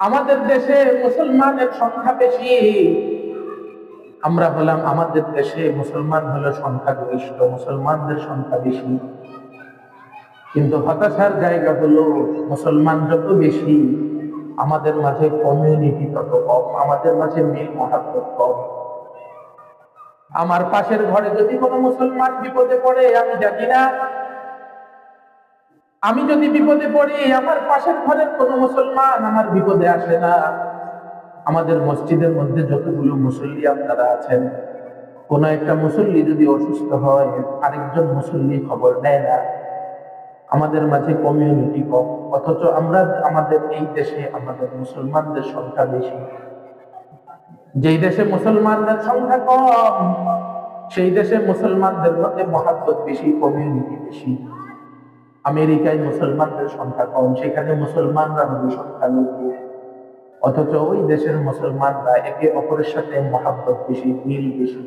আমাদের দেশে মুসলমানের সংখ্যা বেশি। আমরা হলাম আমাদের দেশে মুসলমান হলো সংখ্যাগরিষ্ঠ, মুসলমানদের সংখ্যা বেশি। কিন্তু হতাশার জায়গা হলো মুসলমান যত বেশি, আমাদের মাঝে কমিউনিটি তত কম, আমাদের মাঝে মিল মহাব্বত কম। আমার পাশের ঘরে যদি কোনো মুসলমান বিপদে পড়ে, আমি জানি না আমি যদি বিপদে পড়ি, আমার পাশের ঘরের কোনো মুসলমান আমার বিপদে আসে না। আমাদের মসজিদের মধ্যে যতগুলো মুসল্লি আপনারা আছেন, কোন একটা মুসল্লি যদি অসুস্থ হয়, আরেকজন মুসল্লি খবর নেয় না। আমাদের মাঝে কমিউনিটি কম, অথচ আমরা, আমাদের এই দেশে আমাদের মুসলমানদের সংখ্যা বেশি। যেই দেশে মুসলমানদের সংখ্যা কম, সেই দেশে মুসলমানদের মধ্যে মহাব্বত বেশি কমিউনিটি বেশি। আমেরিকায় মুসলমানদের সংখ্যা কম, সেখানে মুসলমানরা হলো সংখ্যালঘু অথচ ওই দেশের মুসলমানরা একে অপরের সাথে মহাব্বত বেশি, মিল বেশি।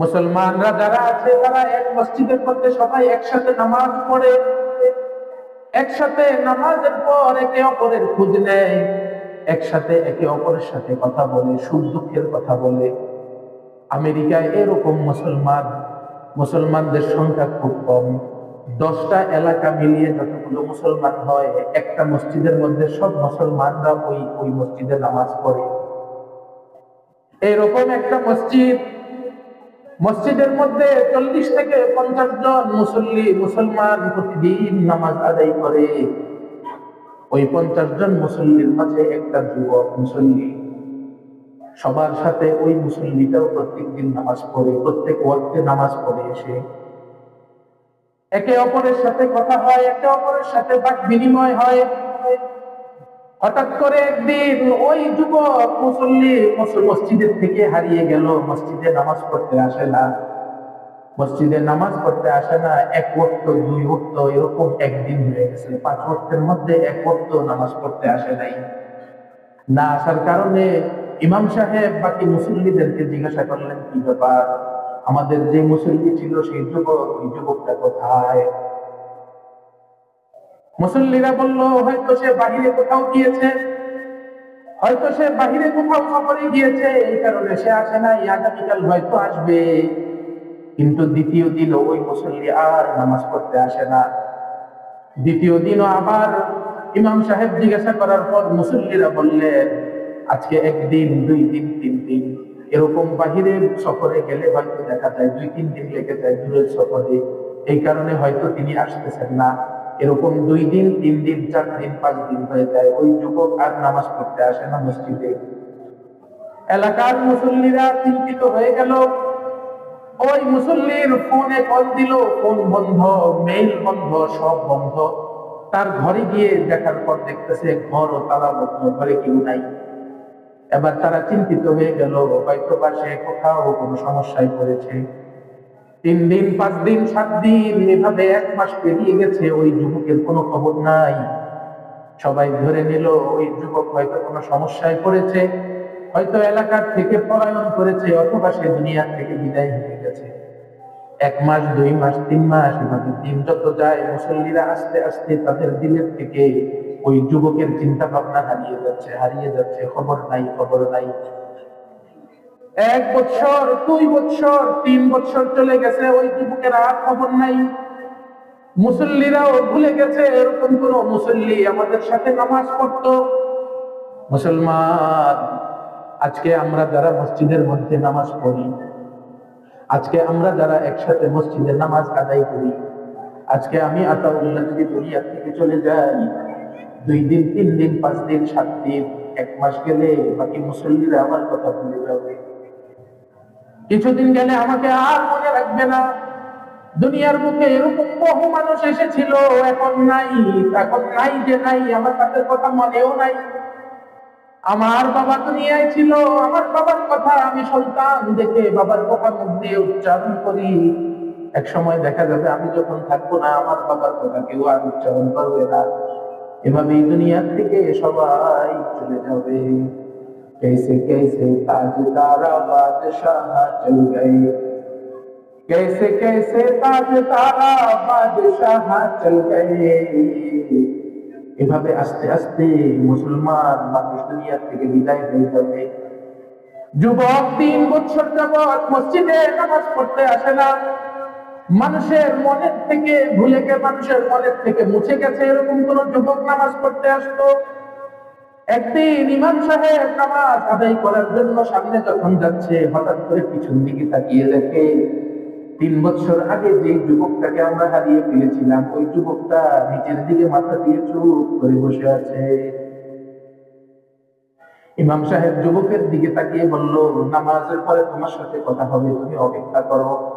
মুসলমানরা যারা আছে, তারা এক মসজিদের মধ্যে সবাই একসাথে নামাজ পড়ে। একসাথে নামাজের পর একে অপরের খোঁজ নেয়। একসাথে একে অপরের সাথে কথা বলে, সুখ দুঃখের কথা বলে। আমেরিকায় এরকম মুসলমান, মুসলমানদের সংখ্যা খুব কম। দশটা এলাকা মিলিয়ে যতগুলো মুসলমান হয়, একটা মসজিদের মধ্যে সব মুসলমানরা ওই ওই মসজিদে নামাজ পড়ে। এরকম একটা মসজিদ, মসজিদের মধ্যে চল্লিশ থেকে পঞ্চাশ জন মুসল্লি, মুসলমান প্রতিদিন নামাজ আদায় করে। ওই পঞ্চাশ জন মুসল্লির মাঝে একটা যুবক মুসল্লি। সবার সাথে ওই মুসল্লিটাও প্রত্যেক দিন নামাজ পড়ে, প্রত্যেক ওয়াক্তে নামাজ পড়ে এসে। একে অপরের সাথে কথা হয়, একে অপরের সাথে বাক বিনিময় হয়। হঠাৎ করে একদিন ওই যুবক মুসল্লি মসজিদের থেকে হারিয়ে গেল। মসজিদে নামাজ পড়তে আসে না। মসজিদে নামাজ পড়তে আসে না। এক ওক্ত দুই ওক্ত এরকম একদিন হয়ে গেছে। পাঁচ ওক্তের মধ্যে এক ওক্ত নামাজ পড়তে আসে নাই। না আসার কারণে ইমাম সাহেব বাকি মুসল্লিদেরকে জিজ্ঞাসা করলেন, কি ব্যাপার? আমাদের যে মুসল্লি ছিল সেই যুবক, ওই যুবকটা কোথায়? মুসল্লিরা বলল, হয়তো সে বাহিরে কোথাও গিয়েছে। হয়তো সে বাহিরে কোথাও সফরে গিয়েছে, এই কারণে সে আসে নাই, আগামীকাল হয়তো আসবে। কিন্তু দ্বিতীয় দিন ওই মুসল্লি আর নামাজ পড়তে আসে না। দ্বিতীয় দিনও আবার ইমাম সাহেব জিজ্ঞাসা করার পর মুসল্লিরা বললেন, আজকে একদিন, দুই দিন, তিন দিন। এরকম বাহিরে সফরে গেলে হয়তো দেখা যায় দুই, তিন দিন লেগে যায় দূরের সফরে। এই কারণে হয়তো তিনি আসতেছেন না। এরকম দুই দিন, তিন দিন, চার দিন, পাঁচ দিন হয়ে যায়। ওই যুবক আর নামাজ পড়তে আসে না মসজিদে। এলাকার মুসল্লিরা চিন্তিত হয়ে গেল। ওই মুসল্লির ফোনে কল দিল, ফোন বন্ধ, মেইল বন্ধ, সব বন্ধ। তার ঘরে গিয়ে দেখার পর দেখতেছে ঘর ও তালাবদ্ধ ঘরে কেউ নাই। এবার তারা চিন্তিত হয়ে গেল, হয়তো পাশে কোথাও কোনো সমস্যায় পড়েছে। তিন দিন, পাঁচ দিন, সাত দিন, এভাবে এক মাস পেরিয়ে গেছে, ওই যুবকের কোনো খবর নাই। সবাই ধরে নিল, ওই যুবক হয়তো কোনো সমস্যায় পড়েছে, হয়তো এলাকার থেকে পলায়ন করেছে, অথবা সে দুনিয়া থেকে বিদায় হয়ে গেছে। এক মাস, দুই মাস, তিন মাস, এভাবে দিন যত যায়, মুসল্লিরা আস্তে আস্তে তাদের দিলের থেকে ওই যুবকের চিন্তা ভাবনা হারিয়ে যাচ্ছে হারিয়ে যাচ্ছে, খবর নাই খবর নাই। এক বছর দুই বছর তিন বছর চলে গেছে, ওই যুবকের আর খবর নাই। মুসল্লিরাও ভুলে গেছে, এরকম কোন মুসল্লি আমাদের সাথে নামাজ পড়তো। মুসলমান, আজকে আমরা যারা মসজিদের মধ্যে নামাজ পড়ি, আজকে আমরা যারা একসাথে মসজিদে নামাজ আদায় করি, আজকে আমি আতাউল্লাহ যদি দুনিয়া থেকে চলে যাই। দুই দিন, তিন দিন, পাঁচ দিন, সাত দিন, এক মাস গেলে বাকি মুসল্লিরা আমার কথা ভুলে যাবে। কিছুদিন গেলে আমাকে আর মনে রাখবে না। দুনিয়ার বুকে এরকম বহু মানুষ এসেছিল, এখন নাই এখন নাই যে নাই, আমার তাদের কথা মনেও নাই। আমার বাবা দুনিয়ায় ছিল, আমার বাবার কথা আমি সন্তান দেখে বাবার কথা মুখ উচ্চারণ করি। এক সময় দেখা যাবে, আমি যখন থাকব না, আমার বাবার কথা কেউ আর উচ্চারণ করবে না। এভাবেই দুনিয়া থেকে সবাই চলে যাবে कैसे कैसे ताजदारा बादशाह चल गए कैसे कैसे ताजदारा बादशाह चल गए এভাবে আস্তে আস্তে মুসলমান মানুষ দুনিয়া থেকে বিদায় হয়ে যাবে যুবক তিন বছর যাবৎ মসজিদে নামাজ পড়তে আসে না মানুষের মনের থেকে ভুলে গে মানুষের মনের থেকে মুছে গেছে এরকম কোন যুবক নামাজ পড়তে আসতো? একদিন ইমাম সাহেব নামাজ আদায় করার জন্য সামনে যখন যাচ্ছে, হঠাৎ করে পিছন দিকে তাকিয়ে দেখে তিন বছর আগে যে যুবকটাকে আমরা হারিয়ে ফেলেছিলাম, ওই যুবকটা নিচের দিকে মাথা দিয়ে চুপ করে বসে আছে। ইমাম সাহেব যুবকের দিকে তাকিয়ে বলল, নামাজের পরে তোমার সাথে কথা হবে, তুমি অপেক্ষা করো।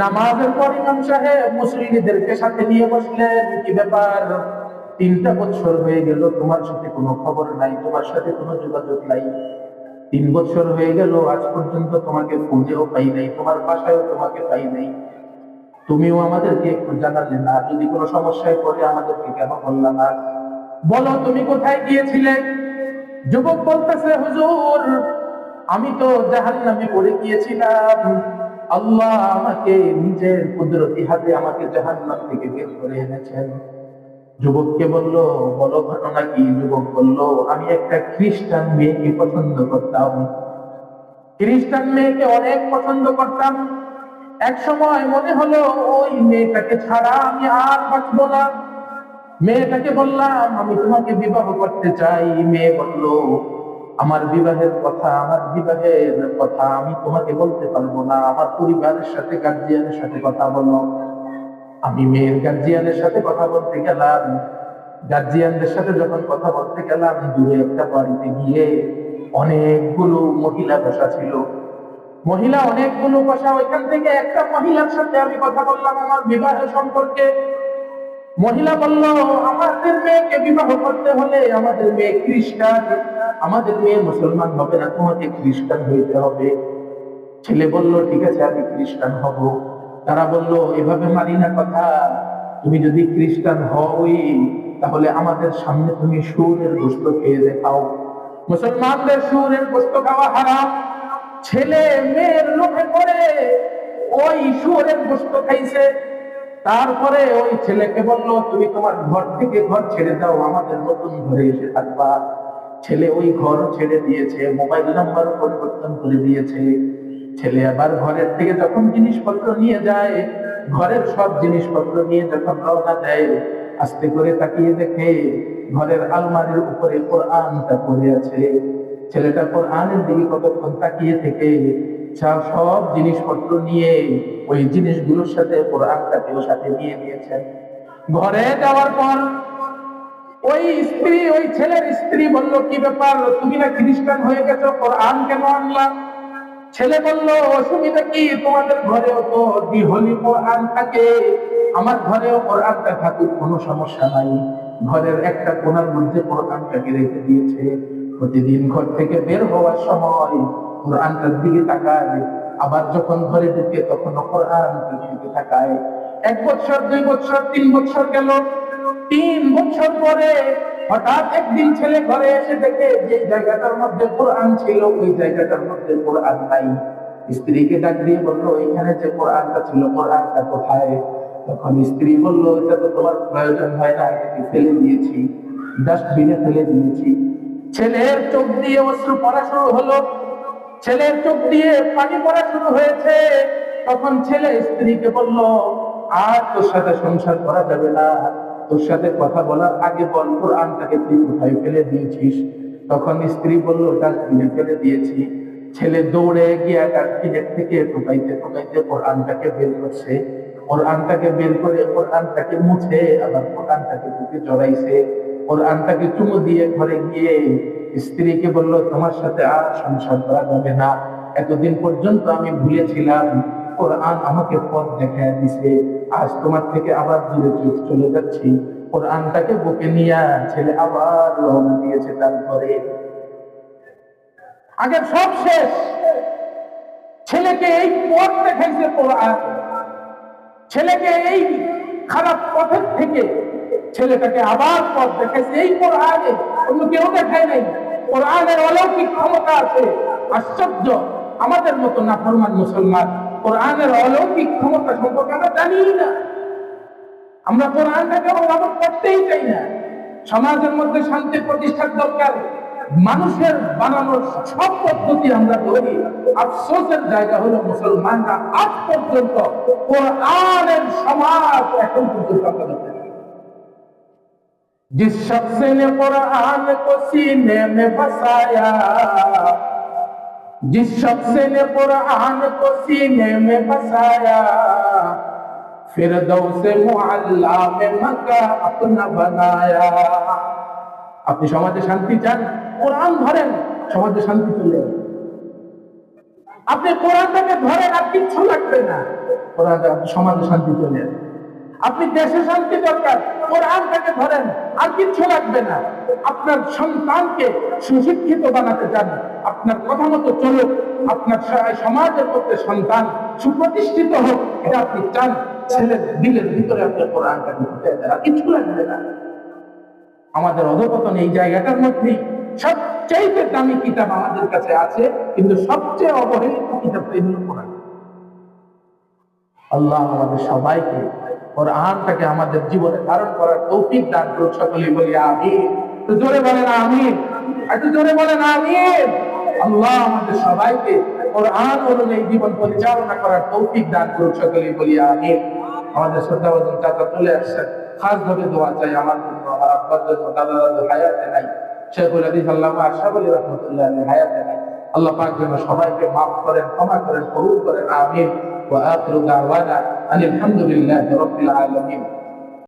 নামাজের পর ইমাম সাহেব মুসলিমদেরকে সাথে নিয়ে বসলেন। কি ব্যাপার? তিনটা বছর হয়ে গেল, তোমার সাথে কোনো খবর নাই, তোমার সাথে কোনো যোগাযোগ নাই। তিন বছর হয়ে গেল, আজ পর্যন্ত তোমাকে ফোনেও পাই নাই, তোমার বাসায়ও তোমাকে পাই নাই। তুমিও আমাদেরকে একটু জানালে না, যদি কোনো সমস্যায় পড়ে আমাদেরকে কেন বললা না? বলো, তুমি কোথায় গিয়েছিলে? যুবক বলতেছে, হুজুর, আমি তো জাহান নামে পড়ে গিয়েছিলাম। আল্লাহ আমাকে নিজের কুদরতি হাতে আমাকে জাহান নাম থেকে বের করে এনেছেন। যুবককে বলল, বলো ঘটনা কি? যুবক বলল, আমি একটা খ্রিস্টান মেয়েকে পছন্দ করতাম। খ্রিস্টান মেয়েকে অনেক পছন্দ করতাম। এক সময় মনে হলো, ওই মেয়েটাকে ছাড়া আমি আর বাঁচবো না। মেয়েটাকে বললাম, আমি তোমাকে বিবাহ করতে চাই। মেয়ে বলল আমার বিবাহের কথা, আমার বিবাহের কথা আমি তোমাকে বলতে পারব না। আমার পরিবারের সাথে গার্জিয়ানের সাথে কথা বলো। আমি মেয়ের গার্জিয়ানের সাথে কথা বলতে গেলাম। গার্জিয়ানদের সাথে যখন কথা বলতে গেলাম, দূরে একটা বাড়িতে গিয়ে অনেকগুলো মহিলা বসা ছিল। মহিলা অনেকগুলো বসা, ওইখান থেকে একটা মহিলার সাথে আমি কথা বললাম আমার বিবাহ সম্পর্কে। মহিলা বলল, আমাদের মেয়েকে বিবাহ করতে হলে আমাদের মেয়ে খ্রিস্টান। আমাদের মেয়ে মুসলমান হবে না, তোমাকে খ্রিস্টান হইতে হবে। ছেলে বলল, ঠিক আছে, আমি খ্রিস্টান হব। তারা বলল, এভাবে মানি না কথা। তুমি যদি খ্রিস্টান হওই, তাহলে আমাদের সামনে তুমি সুরের গোস্ত খেয়ে দেখাও। মুসলমানদের সুরের গোস্ত খাওয়া হারাম। ছেলে মেয়ের লোভে পড়ে, ওই সুরের গোস্ত খাইছে। তারপরে ওই ছেলেকে বলল, তুমি তোমার ঘর থেকে ঘর ছেড়ে দাও, আমাদের নতুন ঘরে এসে থাকবা। ছেলে ওই ঘর ছেড়ে দিয়েছে, মোবাইল নাম্বার পরিবর্তন করে দিয়েছে। ছেলে আবার ঘরের থেকে যখন জিনিসপত্র নিয়ে যায়, ঘরের সব জিনিসপত্র নিয়ে যখন রওনা দেয়, আস্তে করে তাকিয়ে দেখে ঘরের আলমারির উপরে কোরআনটা পড়ে আছে। ছেলেটা কোরআনের দিকে কতক্ষণ তাকিয়ে থেকে সব সব জিনিসপত্র নিয়ে ওই জিনিসগুলোর সাথে কোরআনটাকেও সাথে নিয়ে নিয়েছেন ঘরে যাওয়ার পর ওই স্ত্রী, ওই ছেলের স্ত্রী বলল, কি ব্যাপার? তুমি না খ্রিস্টান হয়ে গেছো? কোরআন কেন আনলা? ছেলে বলল, অসুবিধা কি? তোমাদের ঘরেও তো দ্বিহলি কোরআন থাকে। আমার ঘরেও কোরআনটা থাকুক, কোনো সমস্যা নাই। ঘরের একটা কোনার মধ্যে কোরআনটাকে রেখে দিয়েছে। প্রতিদিন ঘর থেকে বের হওয়ার সময় কোরআনটার দিকে তাকায়, আবার যখন ঘরে ঢুকে তখন কোরআনটার দিকে তাকায়। এক বছর, দুই বছর, তিন বছর গেল, তিন বছর পরে হঠাৎ একদিন ছেলে ঘরে এসে দেখে যে জায়গাটার মধ্যে কোরআন ছিল, ওই জায়গাটার মধ্যে কোরআন নাই। স্ত্রীকে ডাক দিয়ে বলল, এখানে যে কোরআনটা ছিল, কোরআনটা কোথায়? তখন স্ত্রী বলল, এটা তো তোমার প্রয়োজন হয় না ফেলে দিয়েছি ডাস্টবিনে ফেলে দিয়েছি। ছেলের চোখ দিয়ে অশ্রু পড়া শুরু হলো। ছেলের চোখ দিয়ে পানি পড়া শুরু হয়েছে। তখন ছেলে স্ত্রীকে বলল, আর তোর সাথে সংসার করা যাবে না। তোর সাথে কথা বলার আগে বল, কোরআনটাকে তুই কোথায় ফেলে দিয়েছিস? তখন স্ত্রী বলল ডাস্টবিনে ফেলে দিয়েছি। ছেলে দৌড়ে গিয়ে ডাস্টবিনের থেকে টোকাইতে টোকাইতে কোরআনটাকে বের করছে। কোরআনটাকে বের করে কোরআনটাকে মুছে, আবার কোরআনটাকে বুকে জড়াইছে। কোরআনটাকে চুমু দিয়ে ঘরে গিয়ে স্ত্রীকে বলল, তোমার সাথে আর সংসার করা যাবে না। এতদিন পর্যন্ত আমি ভুলেছিলাম। কোরআন আমাকে পথ দেখায় দিছে। আজ তোমার থেকে আবার দূরে চোখ চলে যাচ্ছি। কোরআনটাকে বুকে নিয়ে ছেলে আবার রওনা দিয়েছে তারপরে আগে সব শেষ। ছেলেকে এই পথ দেখাইছে কোরআন। ছেলেকে এই খারাপ পথের থেকে ছেলেটাকে আবার পথ দেখাইছে। এই কোরআনে অন্য কেউ দেখায় নাই। কোরআনের অলৌকিক ক্ষমতা আছে। আশ্চর্য। আমাদের মতো না ফরমান মুসলমান, কোরআনের অলৌকিক ক্ষমতা সম্পর্কে আমরা জানি না। আমরা কোরআনটাকে অবলম্বন করতেই চাই না। সমাজের মধ্যে শান্তি প্রতিষ্ঠার দরকার। মানুষের বানানোর সব পদ্ধতি আমরা ধরি। আফসোসের জায়গা হলো মুসলমানরা আজ পর্যন্ত কোরআনের সমাজ এখন পর্যন্ত। जिस शख्स ने कुरान को सीने में बसाया जिस शख्स ने कुरान को सीने में बसाया फिर से मुअल्ला में मक्का अपना बनाया আপনি সমাজে শান্তি চান কোরআন ধরেন সমাজে শান্তি চলে আসবে। আপনি কোরআনটাকে ধরেন আর কিচ্ছু লাগবে না কোরআন আপনি সমাজে শান্তি চলে আসবে আপনি দেশে শান্তি দরকার কোরআনটাকে ধরেন, আর কিচ্ছু লাগবে না। আপনার সন্তানকে সুশিক্ষিত বানাতে চান, আপনার কথা মতো চলুক, আপনার সমাজের মধ্যে সন্তান সুপ্রতিষ্ঠিত হোক, এটা আপনি চান, ছেলের দিলের ভিতরে আপনি কোরআনটাকে ঢুকে দেন, আর কিচ্ছু লাগবে না। আমাদের অধপতন এই জায়গাটার মধ্যেই সবচেয়ে দামি কিতাব আমাদের কাছে আছে, কিন্তু সবচেয়ে অবহেলিত কিতাবটা হলো কোরআন। আল্লাহ আমাদের সবাইকে কোরআনটাকে আমাদের জীবনে ধারণ করার তৌফিক দান করুক সকলে বলি আমি তো জোরে বলেন আমি একটু জোরে বলেন আমি আল্লাহ আমাদের সবাইকে কোরআন অনুযায়ী জীবন পরিচালনা করার তৌফিক দান করুক সকলে বলি আমি আমাদের শ্রদ্ধাবর্ধন চাচা চলে আসছেন। খাস ভাবে দোয়া চাই আমার জন্য, আমার আব্বার জন্য দাদা দাদু হায়াতে নাই। শেখুল আদিস আল্লাহ আশাফ আলী রহমতুল্লাহ হায়াতে নাই। আল্লাহ পাক যেন সবাইকে মাফ করেন ক্ষমা করেন কবুল করেন আমিন ওয়া আখিরু দাওয়ানা আনিল হামদুলিল্লাহি রাব্বিল আলামিন